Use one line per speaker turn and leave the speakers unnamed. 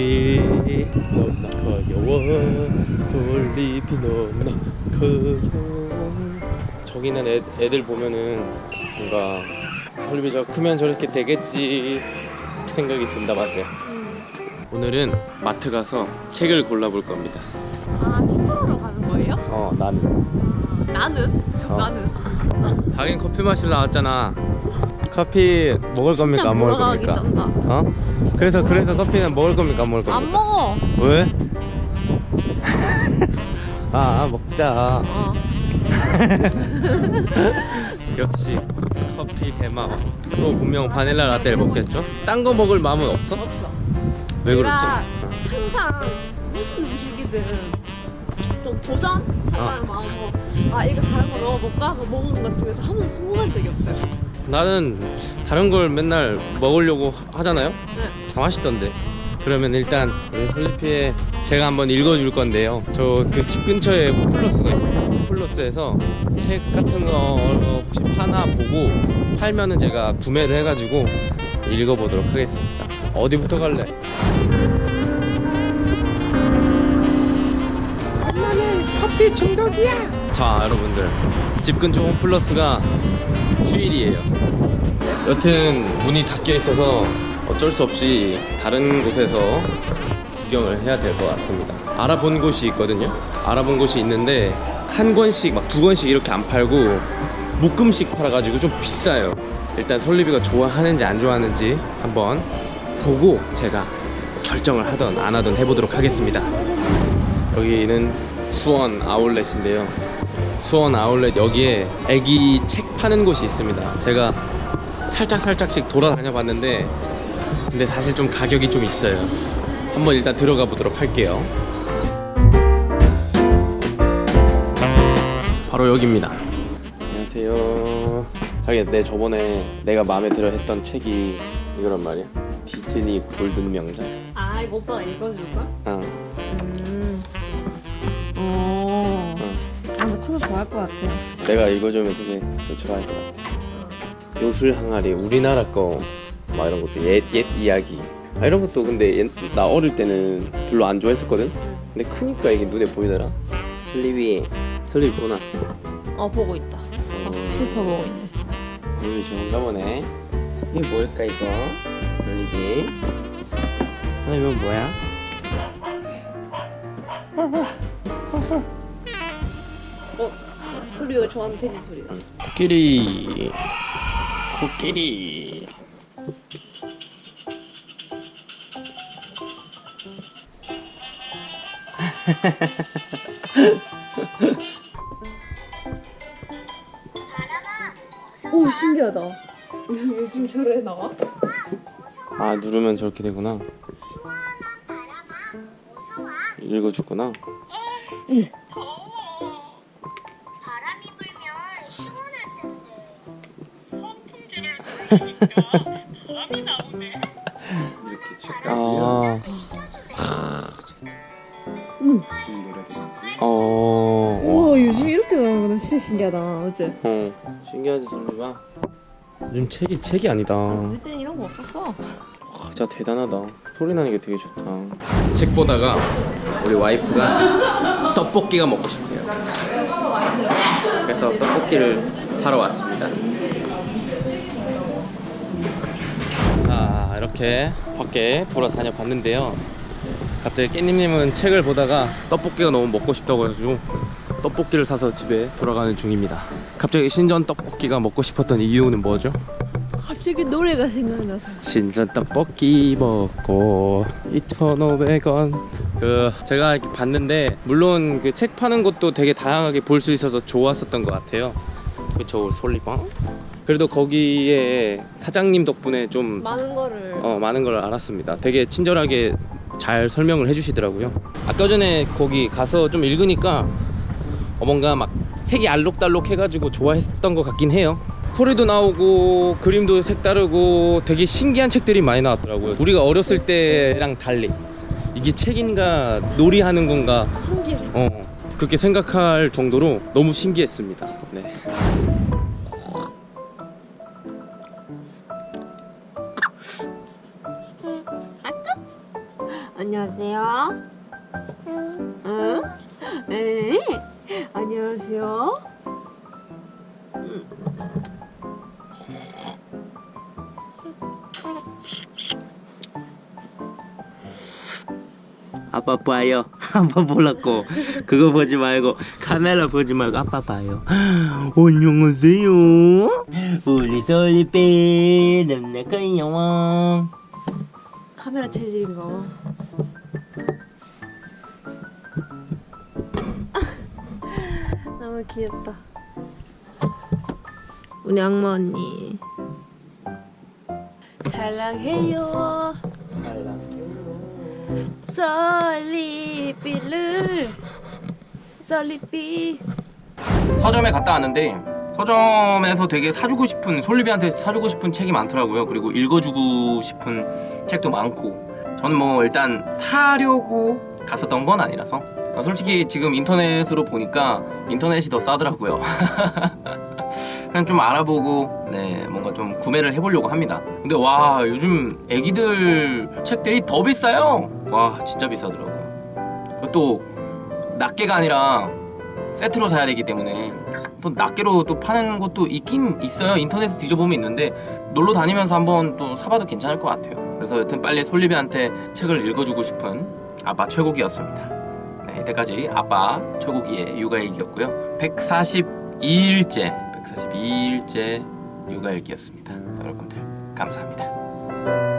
솔잎이 너무나 커요 솔잎이 너무나 커요 저기는 애, 애들 보면은 뭔가 솔잎이 저 크면 저렇게 되겠지 생각이 든다 맞지? 오늘은 마트 가서 책을 골라볼 겁니다
아, 책 보러 가는 거예요?
어 나는
아, 나는?
어.
나는?
자기는 커피 마시러 나왔잖아 커피 먹을 겁니까 안 먹을 겁니까?
쩐다.
어? 그래서 그래서 커피는 먹을 겁니까 안 먹을 겁니까?
안 먹어.
왜? 아 먹자
어.
역시 커피 대망 또 분명 바닐라 라떼를 먹겠죠? 딴 거 먹을 마음은 없어?
없어.
왜 그렇지?
내가 항상 무슨 음식이든 좀 도전하는 마음으로 아 이거 다른 거 먹어볼까 하고 먹은 것 중에서 한 번도 성공한 적이 없어요.
나는 다른 걸 맨날 먹으려고 하잖아요?
네.
다 맛있던데 그러면 일단 우리 솔리피에 제가 한번 읽어줄 건데요 저 그 집 근처에 홈플러스가 있어요 홈플러스에서 책 같은 거 혹시 파나 보고 팔면은 제가 구매를 해가지고 읽어보도록 하겠습니다 어디부터 갈래? 엄마는 커피 중독이야 자 여러분들 집 근처 홈플러스가 휴일이에요 여튼 문이 닫혀 있어서 어쩔 수 없이 다른 곳에서 구경을 해야 될 것 같습니다. 알아본 곳이 있거든요. 알아본 곳이 있는데 한 권씩 막 두 권씩 이렇게 안 팔고 묶음씩 팔아가지고 좀 비싸요. 일단 솔리비가 좋아하는지 안 좋아하는지 한번 보고 제가 결정을 하던 안 하던 해보도록 하겠습니다. 여기는 수원 아울렛인데요. 수원 아울렛 여기에 애기 책 파는 곳이 있습니다. 제가 살짝 살짝씩 돌아다녀 봤는데 근데 사실 좀 가격이 좀 있어요. 한번 일단 들어가 보도록 할게요. 바로 여기입니다. 안녕하세요. 자기 내 저번에 내가 마음에 들어 했던 책이 이거란 말이야. 디즈니 골든 명작.
아 이거 오빠가 읽어줄 거야?
어.
커서 좋아할 것 같아.
내가 읽어주면 되게 또 좋아할 것 같아. 요술 항아리 우리나라 거 막 이런 것도 옛 옛 이야기 아, 이런 것도 근데 옛- 나 어릴 때는 별로 안 좋아했었거든. 근데 크니까 이게 눈에 보이더라. 설리비 설리비 보나?
어 보고 있다.
어,
수서 보고 있네.
설리비 좋은가 보네. 이게 뭘까 이거? 설리비. 아 이건 뭐야?
어 소리가 좋아하는 돼지 소리다.
코끼리 코끼리
오 신기하다. 요즘 저래 나와?
아 누르면 저렇게 되구나 읽어주구나
바람
선풍기를 돌리니까 바람이 나오네.
아
응.
어, 와.
우와 요즘 이렇게 나오는 거 진짜 신기하다. 어째?
어 신기하지 설리바 요즘 책이 책이 아니다
우리 때는 이런 거 없었어.
와, 진짜 대단하다 소리 나는 게 되게 좋다 책 보다가 우리 와이프가 떡볶이가 먹고 싶대요 그래서 떡볶이를 사러 왔습니다 이렇게 밖에 돌아다녀 봤는데요. 갑자기 깻님님은 책을 보다가 떡볶이가 너무 먹고 싶다고 해가지고 떡볶이를 사서 집에 돌아가는 중입니다. 갑자기 신전 떡볶이가 먹고 싶었던 이유는 뭐죠?
갑자기 노래가 생각나서.
신선 떡볶이 먹고 2,500원. 그 제가 이렇게 봤는데 물론 그 책 파는 것도 되게 다양하게 볼 수 있어서 좋았었던 것 같아요. 그쵸 솔리방 그래도 거기에 사장님 덕분에 좀
많은 거를.
어, 많은 걸 알았습니다 되게 친절하게 잘 설명을 해주시더라고요 아까 전에 거기 가서 좀 읽으니까 어, 뭔가 막 색이 알록달록 해가지고 좋아했던 것 같긴 해요 소리도 나오고 그림도 색다르고 되게 신기한 책들이 많이 나왔더라고요 우리가 어렸을 때랑 달리 이게 책인가 놀이하는 건가
신기해.
어 그렇게 생각할 정도로 너무 신기했습니다 네.
안녕하세요. 응? 에? 안녕하세요.
아빠 봐요. 아빠 보라고. 그거 보지 말고 카메라 보지 말고 아빠 봐요. 안녕하세요. 우리 솔리빼 남나카요.
카메라 체질인가 귀엽다. 우리 악마 언니. 사랑해요. 솔리비를 솔리비
서점에 갔다 왔는데 서점에서 되게 사주고 싶은 솔리비한테 사주고 싶은 책이 많더라고요. 그리고 읽어주고 싶은 책도 많고 저는 뭐 일단 사려고 갔었던 건 아니라서 솔직히 지금 인터넷으로 보니까 인터넷이 더 싸더라고요. 그냥 좀 알아보고 네 뭔가 좀 구매를 해보려고 합니다. 근데 와 요즘 애기들 책들이 더 비싸요. 와 진짜 비싸더라고요. 그것도 낱개가 아니라 세트로 사야 되기 때문에 또 낱개로 또 파는 것도 있긴 있어요. 인터넷에 뒤져보면 있는데 놀러 다니면서 한번 또 사봐도 괜찮을 것 같아요. 그래서 여튼 빨리 솔리비한테 책을 읽어주고 싶은 아빠 최고기였습니다. 네, 이때까지 아빠 최고기의 육아 일기였고요. 142일째, 142일째 육아 일기였습니다. 여러분들 감사합니다.